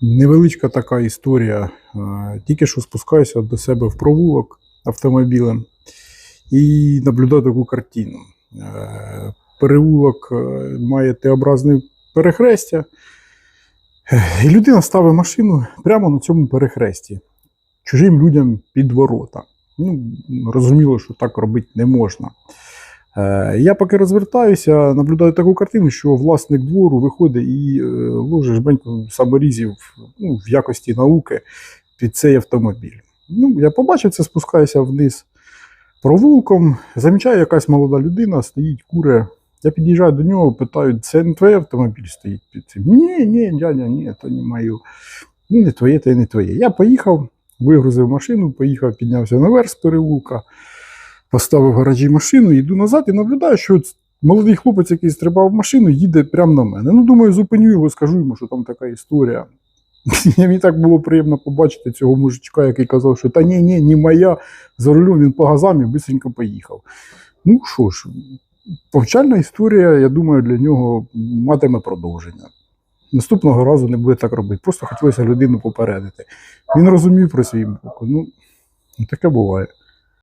Невеличка така історія. Тільки що спускаюся до себе в провулок автомобілем і наблюдаю таку картину. Переулок е, має Т-образне перехрестя, Е, і людина ставить машину прямо на цьому перехресті чужим людям під ворота. Ну, розуміло, що так робити не можна. Е, Я поки розвертаюся, наблюдаю таку картину, що власник двору виходить і е, ложе жменьку саморізів ну, в якості науки під цей автомобіль. Ну, я побачив це, спускаюся вниз провулком, замічаю, якась молода людина стоїть, куре. Я під'їжджаю до нього, питаю, це не твій автомобіль стоїть під цим? Ні, ні, дядя, ні, то не моє. Ну, не твоє, то й не твоє. Я поїхав, вигрузив машину, поїхав, піднявся наверх з переулка, поставив в гаражі машину, йду назад і наблюдаю, що молодий хлопець, який стрибав в машину, їде прямо на мене. Ну, думаю, зупиню його, скажу йому, що там така історія. Мені так було приємно побачити цього мужичка, який казав, що та ні, ні, не моя. За рулем він по газам і швидко поїхав. Ну що ж, повчальна історія, я думаю, для нього матиме продовження. Наступного разу не буде так робити. Просто хотілося людину попередити. Він розумів про свій боку. Ну, таке буває.